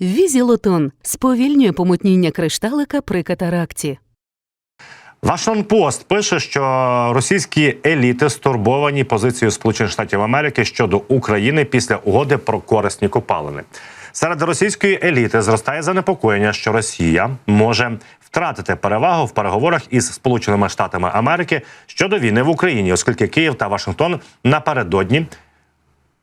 Візілотон сповільнює помутніння кришталика при катаракті. Вашингтон Пост пише, що російські еліти стурбовані позицією Сполучених Штатів Америки щодо України після угоди про корисні копалини. Серед російської еліти зростає занепокоєння, що Росія може втратити перевагу в переговорах із Сполученими Штатами Америки щодо війни в Україні, оскільки Київ та Вашингтон напередодні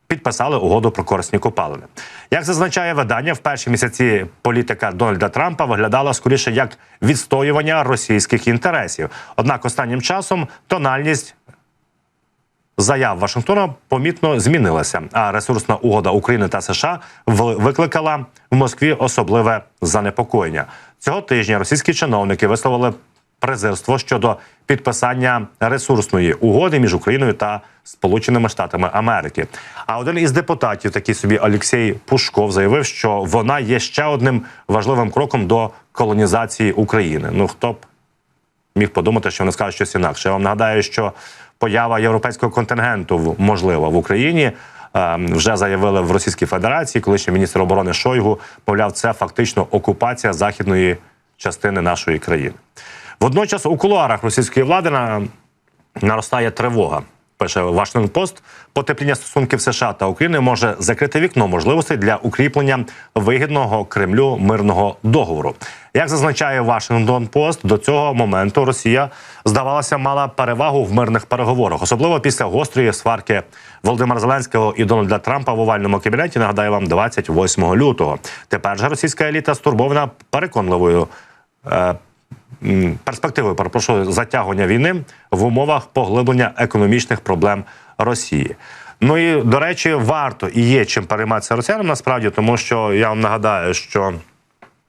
підписали угоду про корисні копалини. Як зазначає видання, в перші місяці політика Дональда Трампа виглядала скоріше як відстоювання російських інтересів. Однак останнім часом тональність заяв Вашингтона помітно змінилася. А ресурсна угода України та США викликала в Москві особливе занепокоєння. Цього тижня російські чиновники висловили презирство щодо підписання ресурсної угоди між Україною та Сполученими Штатами Америки. А один із депутатів, такий собі Олексій Пушков, заявив, що вона є ще одним важливим кроком до колонізації України. Ну хто б міг подумати, що вони скажуть щось інакше. Я вам нагадаю, що поява європейського контингенту можлива в Україні. е, Вже заявили в Російській Федерації, колишній міністр оборони Шойгу, мовляв, це фактично окупація західної частини нашої країни. Водночас у кулуарах російської влади на наростає тривога. Пише Вашингтон Пост. Потепління стосунків США та України може закрити вікно можливостей для укріплення вигідного Кремлю мирного договору. Як зазначає Вашингтон Пост, до цього моменту Росія здавалося мала перевагу в мирних переговорах, особливо після гострої сварки Володимира Зеленського і Дональда Трампа в овальному кабінеті. Нагадаю вам 28 лютого. Тепер же російська еліта стурбована переконливою е, перспективою перепрошую затягування війни в умовах поглиблення економічних проблем Росії. Ну і до речі, варто і є чим перейматися росіянам насправді, тому що я вам нагадаю, що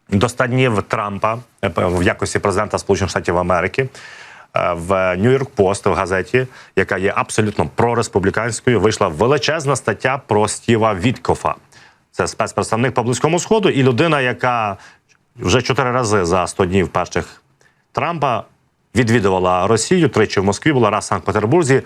до 100 днів Трампа е, в якості президента Сполучених Штатів Америки. е, В Нью-Йорк Пост в газеті, яка є абсолютно прореспубліканською, вийшла величезна стаття про Стіва Віткофа. Це спецпредставник по близькому сходу і людина, яка вже чотири рази за 100 днів перших Трампа відвідувала Росію тричі в Москві, була раз в Санкт-Петербурзі,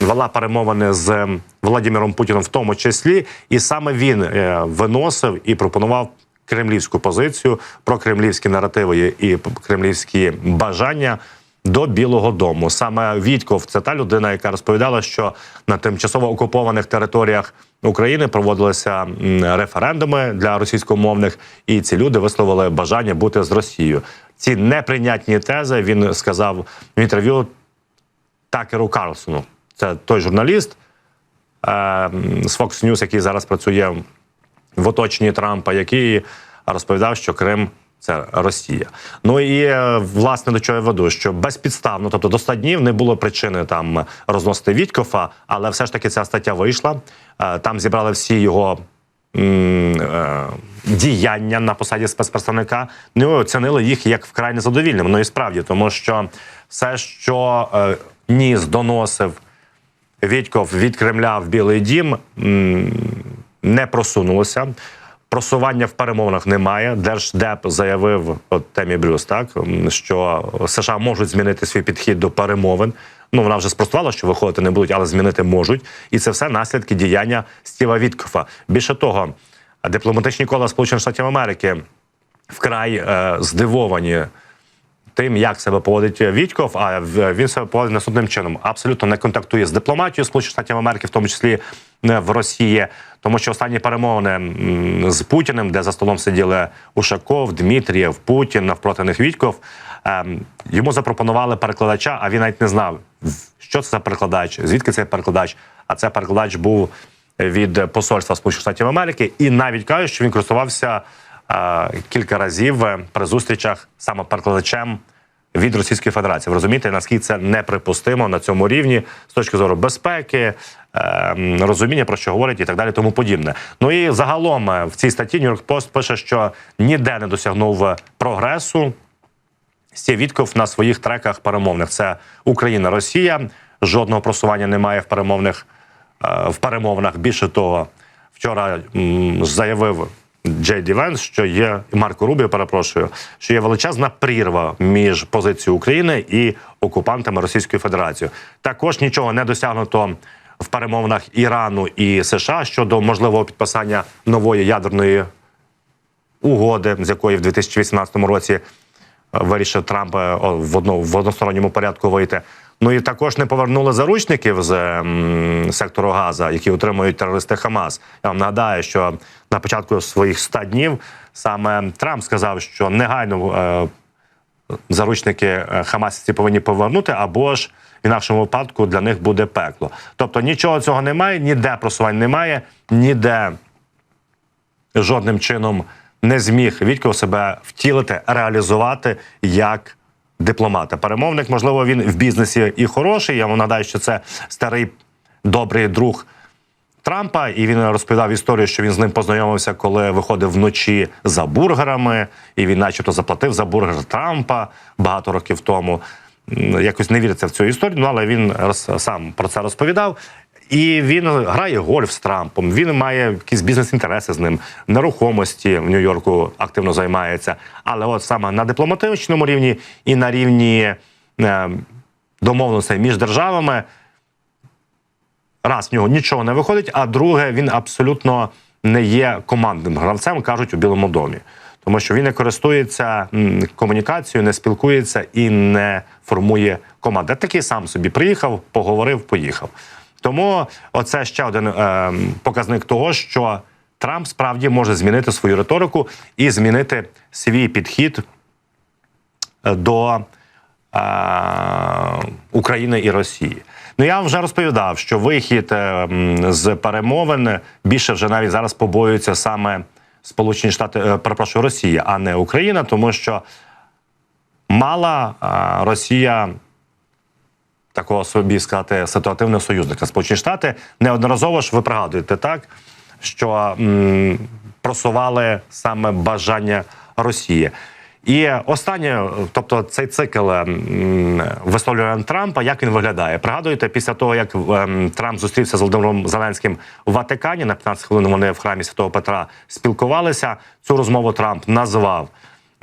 вела перемовини з Владимиром Путіним, в тому числі, і саме він е, виносив і пропонував кремлівську позицію про кремлівські наративи і кремлівські бажання. До Білого Дому саме Вітьков це та людина, яка розповідала, що на тимчасово окупованих територіях України проводилися референдуми для російськомовних, і ці люди висловили бажання бути з Росією. Ці неприйнятні тези він сказав в інтерв'ю Такеру Карлсону. Це той журналіст е, з Fox News, який зараз працює в оточенні Трампа, який розповідав, що Крим це Росія. Ну і е, власне до чого я веду, що безпідставно, тобто до 100 днів не було причини там розносити Вітькофа, але все ж таки ця стаття вийшла. Е, Там зібрали всі його. Е, Діяння на посаді спецпредставника не оцінили їх як вкрай незадовільним. Ну і справді, тому що все, що е, ніс доносив Вітьков від Кремля в Білий Дім не просунулося. Просування в перемовинах немає. Держдеп заявив от темі Брюс, так що США можуть змінити свій підхід до перемовин. Ну вона вже спростувала, що виходити не будуть, але змінити можуть. І це все наслідки діяння Стіва Віткофа. Більше того, дипломатичні кола Сполучених Штатів Америки вкрай е, здивовані тим, як себе поводить Вітьков, а він себе поводить наступним чином. Абсолютно не контактує з дипломатією Сполучених Штатів Америки, в тому числі не в Росії, тому що останні перемовини з Путіним, де за столом сиділи Ушаков, Дмитрієв, Путін, навпроти них Вітьков. ем, Йому запропонували перекладача, а він навіть не знав, що це за перекладач, звідки цей перекладач. А це перекладач був від посольства Сполучених Штатів Америки, і навіть кажуть, що він користувався е, кілька разів при зустрічах саме перекладачем від Російської Федерації. Ви розумієте, наскільки це неприпустимо на цьому рівні з точки зору безпеки, е, розуміння про що говорять і так далі, тому подібне. Ну і загалом е, в цій статті Нью-Йорк Пост пише, що ніде не досягнув прогресу. Стів Вітков на своїх треках перемовних. Це Україна, Росія. Жодного просування немає в перемовних е, в перемовинах. Більше того, вчора заявив Джей Ді Венс, що є Марко Рубіо, перепрошую, що є величезна прірва між позицією України і окупантами Російської Федерації. Також нічого не досягнуто в перемовинах Ірану і США щодо можливого підписання нової ядерної угоди, з якої в 2018 році вирішив Трамп в одно в односторонньому порядку вийти. Ну і також не повернули заручників з м, сектору Газа, які отримують терористи Хамас. Я вам нагадаю, що на початку своїх 100 днів саме Трамп сказав, що негайно е, заручники е, хамасівці повинні повернути, або ж в інакшому випадку для них буде пекло. Тобто нічого цього немає, ніде просувань немає, ніде жодним чином не зміг Вітько себе втілити, реалізувати як дипломата. Перемовник, можливо, він в бізнесі і хороший. Я вам нагадаю, що це старий добрий друг. Трампа, і він розповідав історію, що він з ним познайомився, коли виходив вночі за бургерами, і він, начебто, заплатив за бургер Трампа багато років тому. Якось не віриться в цю історію, ну, але він сам про це розповідав. І він грає гольф з Трампом. Він має якісь бізнес-інтереси з ним, нерухомості в Нью-Йорку активно займається. Але от саме на дипломатичному рівні і на рівні е, домовленостей між державами раз в нього нічого не виходить, а друге, він абсолютно не є командним гравцем, кажуть у Білому домі. Тому що він не користується комунікацією, не спілкується і не формує команди. Такий сам собі приїхав, поговорив, поїхав. Тому оце ще один е, показник того, що Трамп справді може змінити свою риторику і змінити свій підхід е, до е, України і Росії. Ну я вже розповідав, що вихід е, з перемовин більше вже навіть зараз побоюються саме Сполучені Штати, е, перепрошую, Росія, а не Україна, тому що мала е, Росія такого собі сказати ситуативного союзника. Сполучені Штати неодноразово ж ви пригадуєте так, що м, просували саме бажання Росії. І останнє, тобто цей цикл висловлювання Трампа, як він виглядає? Пригадуєте, після того як ем, Трамп зустрівся з Володимиром Зеленським у Ватикані на 15 хвилин вони в храмі Святого Петра спілкувалися. Цю розмову Трамп назвав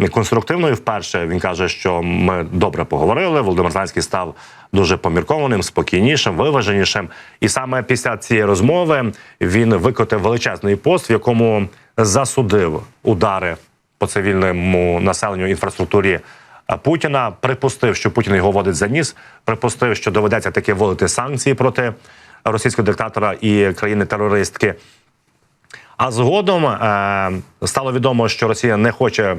конструктивною. Вперше він каже, що ми добре поговорили. Володимир Зеленський став дуже поміркованим, спокійнішим, виваженішим. І саме після цієї розмови він викотив величезний пост, в якому засудив удари по цивільному населенню інфраструктурі. е, Путіна припустив, що Путін його водить за ніс. Припустив, що доведеться таки вводити санкції проти російського диктатора і країни-терористки. А згодом е, стало відомо, що Росія не хоче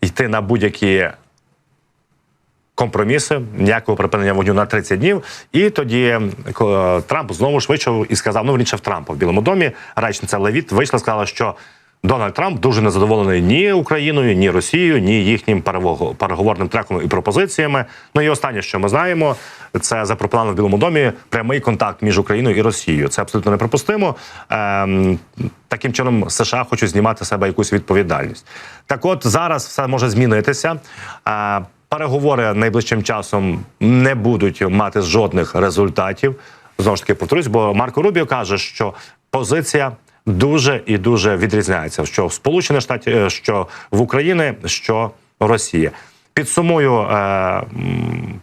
йти на будь-які компроміси, ніякого припинення вогню на 30 днів. І тоді е, Трамп знову ж вийшов і сказав: ну він в Трампа в Білому домі. Речниця Левіт вийшла, сказала, що Дональд Трамп дуже незадоволений ні Україною, ні Росією, ні їхнім переговорним треком і пропозиціями. Ну і останнє, що ми знаємо, це запропоновано в Білому домі прямий контакт між Україною і Росією. Це абсолютно неприпустимо. Ем, таким чином США хочуть знімати себе якусь відповідальність. Так, от зараз все може змінитися. Е, переговори найближчим часом не будуть мати жодних результатів. Знову ж таки, повторюсь, бо Марко Рубіо каже, що позиція дуже і дуже відрізняється. Що в Сполучених Штатів, е, що в Україні, що Росія. Підсумую е,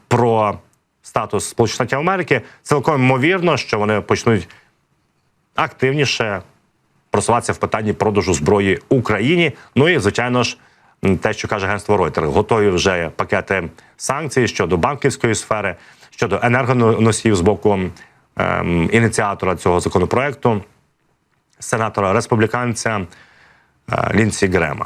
про статус Сполучених Штатів Америки. Цілком ймовірно, що вони почнуть активніше просуватися в питанні продажу зброї Україні. Ну і звичайно ж. Те, що каже агентство Reuters, готові вже пакети санкцій щодо банківської сфери, щодо енергоносіїв з боку ем, ініціатора цього законопроекту, сенатора республіканця е, Лінсі Грема.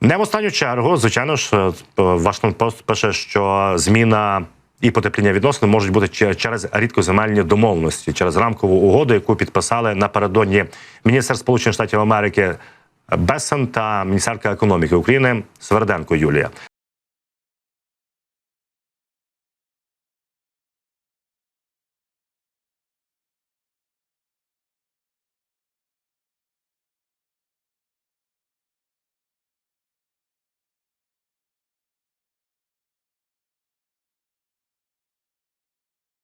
Не в останню чергу, звичайно ж, е, Вашингтон Пост пише, що зміна і потепління відносин можуть бути че- через рідкоземельні домовленості, через рамкову угоду, яку підписали напередодні міністр Сполучених Штатів Америки Бесен та міністерка економіки України Сверденко Юлія.